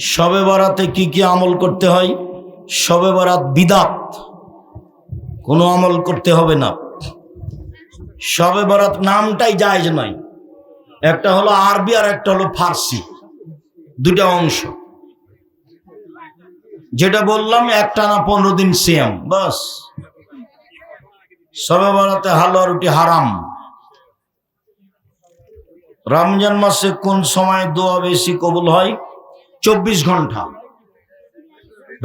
শবে বরাতে কি কি আমল করতে হয়? শবে বরাত বিদাত। কোনো আমল করতে হবে না। শবে বরাত নামটাই জায়েজ নয়। একটা হলো আরবি আর একটা হলো ফার্সি। দুটা অংশ। যেটা বললাম, একটা না পনেরো দিন সিয়াম, বাস। সবে বরাতে হালুয়া রুটি হারাম। রমজান মাসে কোন সময় দোয়া বেশি কবুল হয়? চব্বিশ ঘণ্টা।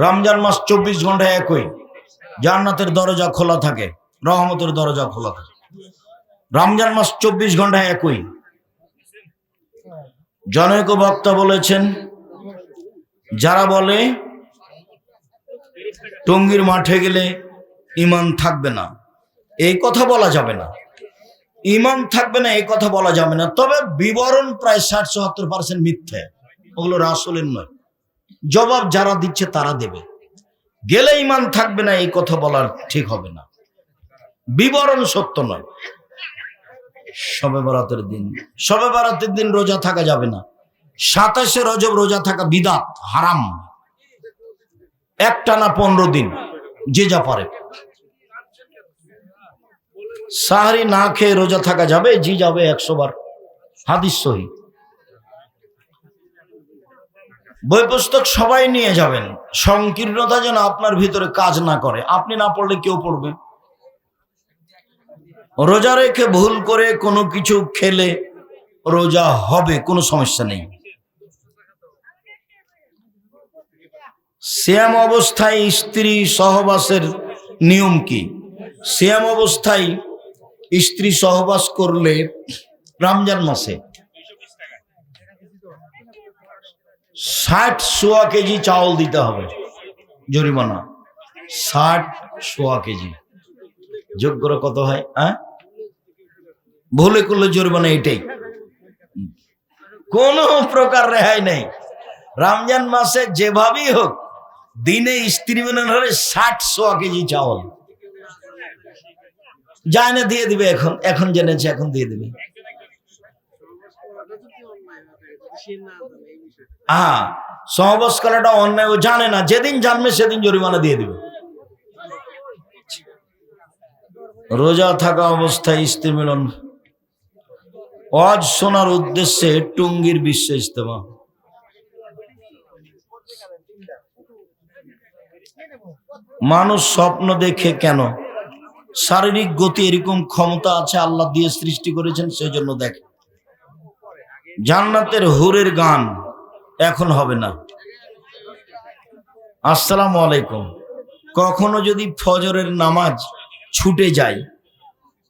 রমজান মাস চব্বিশ ঘণ্টা একই। জান্নাতের দরজা খোলা থাকে, রহমতের দরজা খোলা থাকে। রমজান মাস চব্বিশ ঘণ্টা একই। জনৈক বক্তা বলেছেন, যারা বলে, টঙ্গির মাঠে গেলে ইমান থাকবে না, এই কথা বলা যাবে না। ইমান থাকবে না, এই কথা বলা যাবে না। তবে বিবরণ প্রায় ষাট চুয়াত্তর পার্সেন্ট মিথ্যে। ওগুলো রাসলের নয়। জবাব যারা দিচ্ছে তারা দেবে। গেলে ইমান থাকবে না, এই কথা বলার ঠিক হবে না। বিবরণ সত্য নয়। সবে বরাতের দিন, সবে বরাতের দিন রোজা থাকা যাবে না। সাতাশে রজব রোজা থাকা বিদাত, হারাম। একটা না পনেরো দিন, যে যা পারে। সাহারি না খেয়ে রোজা থাকা যাবে, জি যাবে একশো বার। হাদিস সহি। বই পুস্তক সবাই নিয়ে যাবেন। সংকীর্ণতা যেন আপনার ভিতরে কাজ না করে। আপনি না পড়লে কেউ পড়বে? রোজা রেখে ভুল করে কোনো কিছু খেলে রোজা হবে, কোনো সমস্যা নেই। শ্যাম অবস্থায় স্ত্রী সহবাসের নিয়ম কি? শ্যাম অবস্থায় স্ত্রী সহবাস করলে রমজান মাসে ষাট সোয়া কেজি চাউল দিতে হবে। জরিমানা। ষাট সোয়া কেজি। যোগ করে কত হয় হ্যাঁ? ভুলে করলে জরিমানা এটাই কোনো প্রকার রেহাই নেই। রমজান মাসে যেভাবেই হোক, দিনে স্ত্রী মেনে হলে ষাট সোয়া কেজি চাউল। যায় না, দিয়ে দিবে এখন এখন জেনেছে, এখন দিয়ে দিবে। হ্যাঁ সহবাস করাটা অন্যায় ও জানে না, যেদিন জানবে সেদিন জরিমানা দিয়ে দিবে। রোজা থাকা অবস্থায় স্ত্রী মিলন। অজ শোনার উদ্দেশ্যে টুঙ্গির বিশ্ব ইস্তেমা মানুষ স্বপ্ন দেখে কেন? শারীরিক গতি এরকম ক্ষমতা আছে আল্লাহ দিয়ে সৃষ্টি করেছেন সেই জন্য দেখে। জান্নাতের হুরের গান এখন হবে না। আসসালামু আলাইকুম। কখনো যদি ফজরের নামাজ ছুটে যায়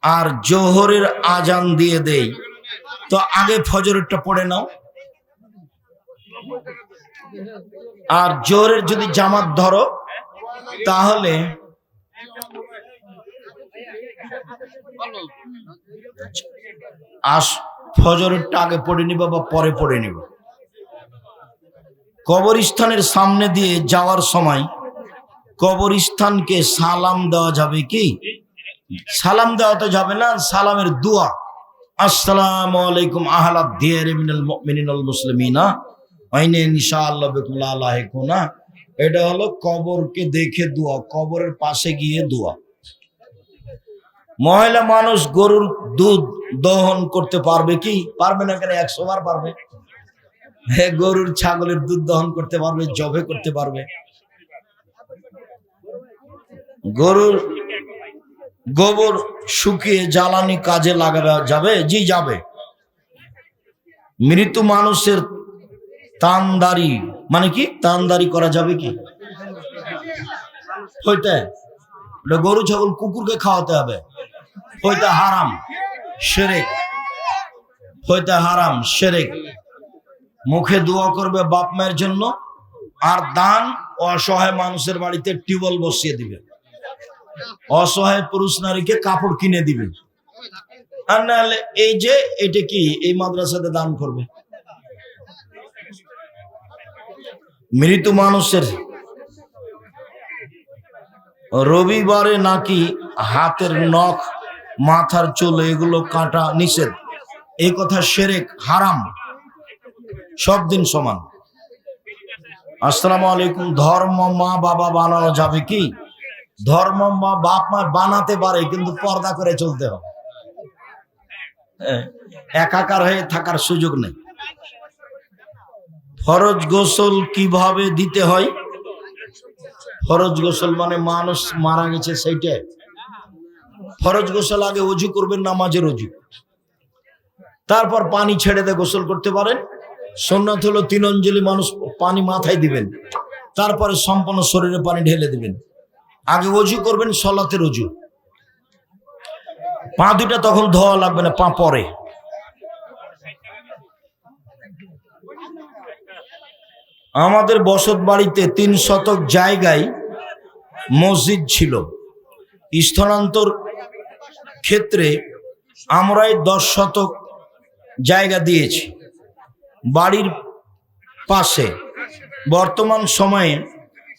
আর জোহরের আজান দিয়ে দেই, তো আগে ফজরেরটা পড়ে নাও। আর জোহরের যদি জামাত ধরো, তাহলে আস ফজরেরটা আগে পড়ে নিব বা পরে পড়ে নিব। কবরস্থানের সামনে দিয়ে যাওয়ার সময় কবরস্থানকে সালাম দেওয়া যাবে কি? সালাম দেওয়া তো যাবে না, সালামের দোয়া। আসসালাম আলাইকুম আহলা দিয়ারে মিনাল মুসলিমিনা। আইনে ইনশাআল্লাহ বিকুম লা লাহিকুনা এটা হলো কবরকে দেখে দোয়া, কবরের পাশে গিয়ে দোয়া। মহিলা মানুষ গরুর দুধ দহন করতে পারবে কি? পারবে না কেন? একশো বার পারবে। হ্যাঁ গরুর, ছাগলের দুধ দহন করতে পারবে, জবে করতে পারবে। গরুর গোবর শুকিয়ে, জ্বালানি কাজে লাগানো যাবে? জি, যাবে। মৃত মানুষের তানদারি মানে কি? তানদারি করা যাবে কি? হইতে। গরু, ছাগল, কুকুরকে খাওয়াতে হবে। হইতে হারাম। সেরেক হইতে হারাম সেরেক মুখে দোয়া করবে বাপ মায়ের জন্য, আর দান অসহায় মানুষের বাড়িতে টিউবওয়েল বসিয়ে দিবে। অসহায় পুরুষ নারীকে কাপড় কিনে দিবে। আর নাহলে এই যে, এটা কি? এই মাদ্রাসাতে দান করবে। মৃত মানুষের রবিবারে নাকি হাতের নখ মাথার চুল, এগুলো কাটা নিষেধ। এই কথা সেরেক, হারাম। সব দিন সমান। আসসালামু আলাইকুম। ধর্ম মা বাবা বানানো যাবে কি? ধর্ম মা বাপ মা বানাতে পারে, কিন্তু পর্দা করে চলতে হবে। একাকার হয়ে থাকার সুযোগ নেই। ফরজ গোসল কীভাবে দিতে হয়? ফরজ গোসল মানে মানুষ মারা গেছে সেইটা ফরজ গোসল আগে অজু করবেন, নামাজের অজু তারপর পানি ছেড়ে দিয়ে গোসল করতে পারেন। সন্ন্যত হলো তিন অঞ্জলি মানুষ পানি মাথায় দিবেন, তারপরে সম্পূর্ণ শরীরে পানি ঢেলে দিবেন। আগে অজু করবেন, সলাতের অজু পা দুটা তখন ধোয়া লাগবে না, পা পরে। আমাদের বসত বাড়িতে তিন শতক জায়গায় মসজিদ ছিল। স্থানান্তর ক্ষেত্রে আমরাই দশ শতক জায়গা দিয়েছি। বাড়ির পাশে। বর্তমান সময়ে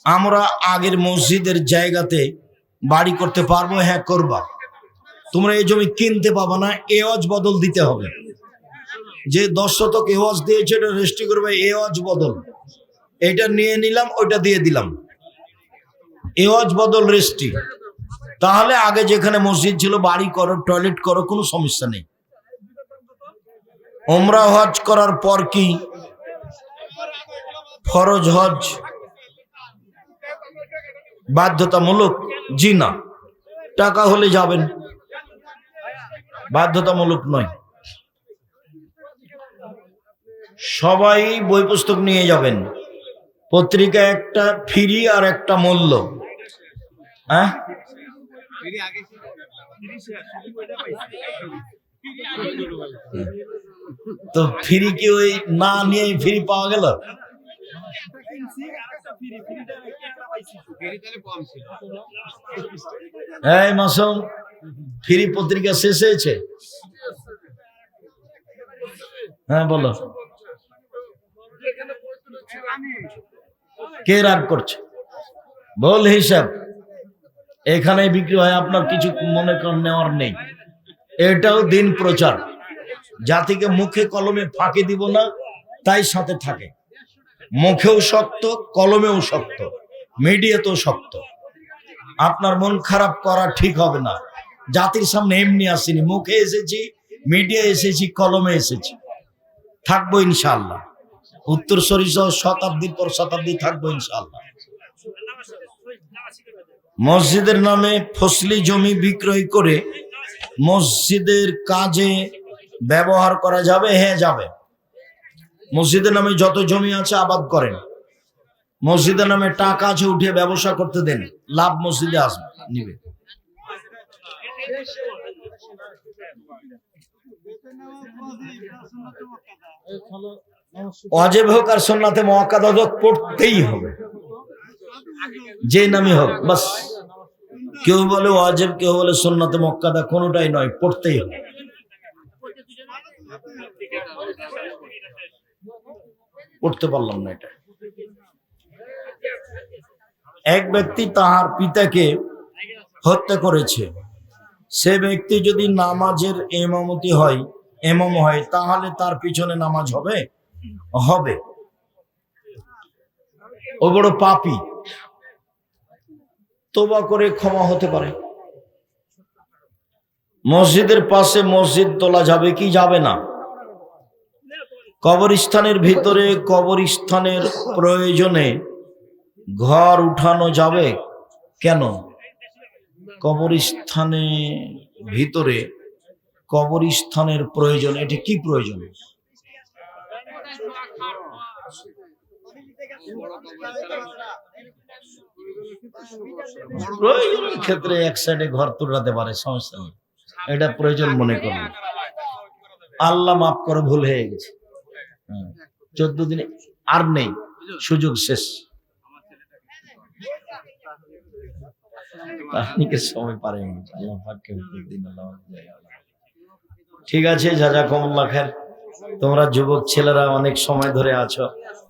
আমরা আগের মসজিদের জায়গাতে বাড়ি করতে পারব হ্যাঁ করবা। তোমরা এই জমি কিনতে পাবো না এওয়াজ বদল দিতে হবে। যে দশ শতক এওয়াজ দিয়েছে, এটা রেজিস্ট্রি করবে এওয়াজ বদল। এটা নিয়ে নিলাম, ওইটা দিয়ে দিলাম। এওয়াজ বদল রেজিস্ট্রি তাহলে আগে যেখানে মসজিদ ছিল, বাড়ি করো টয়লেট করো, কোনো সমস্যা নেই। ওমরা হজ করার পর কি? ফরজ হজ। বাধ্যতামূলক? জি না। টাকা হলে যাবেন। বাধ্যতামূলক নয়। সবাই বই পুস্তক নিয়ে যাবেন। পত্রিকা একটা ফ্রি আর একটা মূল্য। হ্যাঁ? তো ফ্রি কি ওই না নিয়ে ফ্রি পাওয়া গেল? এই মাসুম ফ্রি পত্রিকা শেষ হয়েছে? হ্যাঁ বলো। কে রাগ করছে? বল হিসাব। এখানে বিক্রি হয়, আপনার কিছু মনে নেওয়ার নেই। এটাও দিন প্রচার। জাতিকে মুখে কলমে ফাঁকি দিব না, তাই সাথে থাকে। মুখেও শক্ত, কলমেও শক্ত, মিডিয়াতেও শক্ত। আপনার মন খারাপ করা ঠিক হবে না। জাতির সামনে এমনি আসিনি। মুখে এসেছি মিডিয়া এসেছি, কলমে এসেছি। থাকব ইনশাল্লাহ উত্তর সরিষা শতাব্দীর পর শতাব্দী থাকব ইনশাল্লাহ মসজিদের নামে ফসলি জমি বিক্রয় করে মসজিদের কাজে ব্যবহার করা যাবে হ্যাঁ যাবে। মসজিদের নামে যত জমি আছে আবাদ করেন। মসজিদের নামে টাকা আছে উঠে ব্যবসা করতে দেন। লাভ মসজিদে আসবে নিবে। অজেব হোক আর সোনাতে মহাকাদ পড়তেই হবে। যে নামই হোক, বাস। কেউ বলে ওয়াজেব, কেউ বলে সোননাথে মক্কাদা, কোনোটাই নয়, পড়তেই হবে। পড়তে পারলাম না এটা। এক ব্যক্তি তাহার পিতাকে হত্যা করেছে। সে ব্যক্তি যদি নামাজের এমামতি হয় এমাম হয়, তাহলে তার পিছনে নামাজ হবে? হবে। ও বড় পাপি। তোবা করে ক্ষমা হতে পারে। মসজিদের পাশে মসজিদ তোলা যাবে কি যাবে না? কবরস্থানের ভিতরে কবরস্থানের প্রয়োজনে ঘর উঠানো যাবে কেন? কবরস্থানে ভিতরে কবরস্থানের প্রয়োজন, এটি কি প্রয়োজন? প্রয়োজনের ক্ষেত্রে এক সাইডে ঘর তুলাতে পারে, সমস্যা নেই। এটা প্রয়োজন মনে করবে আল্লাহ মাফ করে ভুল হয়ে গেছে। চোদ্দ দিনে আর নেই, সুযোগ শেষ। সময় পারেনি। ঠিক আছে জাজা কমল্লা খান তোমরা যুবক ছেলেরা অনেক সময় ধরে আছো।